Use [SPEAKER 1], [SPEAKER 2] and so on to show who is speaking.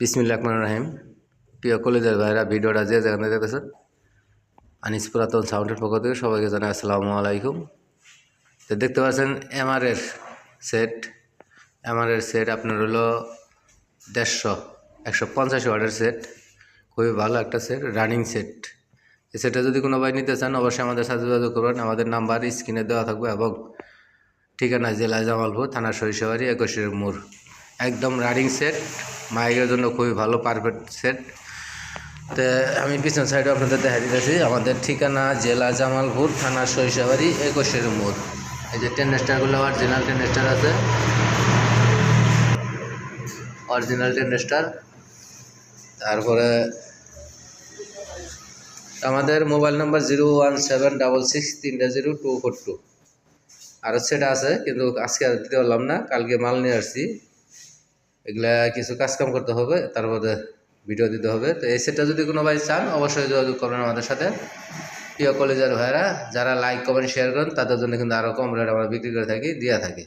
[SPEAKER 1] বিসমিল্লা রহমান রাহিম। প্রিয় কলেজের ভাইরা, ভিডিওটা যে যেখানে দেখতেছেন, আনিস পুরাতন সাউন্ডের পক্ষ থেকে সবাইকে জানাই আসসালামু আলাইকুম। তো দেখতে পাচ্ছেন এমআরের সেট। এমআরের সেট আপনার হলো দেড়শো, একশো পঞ্চাশ ওয়ার্ডের সেট। খুবই ভালো একটা সেট, রানিং সেট। এই সেটটা যদি কোনো ভাই নিতে চান, অবশ্যই আমাদের সাথে যোগাযোগ করবেন। আমাদের নাম্বার স্ক্রিনে দেওয়া থাকবে এবং ঠিকানা জেলা জামালপুর, থানা সরিষাবাড়ি একুশের মোড়। একদম রানিং সেট। মাইকের জন্য খুবই ভালো পারফেক্ট সেট তো আমি পিছন সাইডে আপনাদের দেখা দিতেছি। আমাদের ঠিকানা জেলা জামালপুর, থানা সরিষাবাড়ি, একুশের মোড়। এই যে টেন্ডেস্টারগুলো অরিজিনাল টেন্ডেস্টার আছে। অরিজিনাল টেন্ডেস্টার তারপরে আমাদের mobile number zero one seven double six তিনটা জিরো টু ফোর টু আরও সেটা আছে, কিন্তু আজকে আর দিতে পারলাম না। কালকে মাল নিয়ে আসছি। এগুলা কিছু কাজকাম করতে হবে, তার তারপরে ভিডিও দিতে হবে। তো এই সেটটা যদি কোনো ভাই চান, অবশ্যই যোগাযোগ করবেন আমাদের সাথে। প্রিয় কলেজের ভাইরা যারা লাইক কমেন্ট শেয়ার করেন, তাদের জন্য কিন্তু আরও কম রেট আমরা বিক্রি করে থাকি দেওয়া থাকে।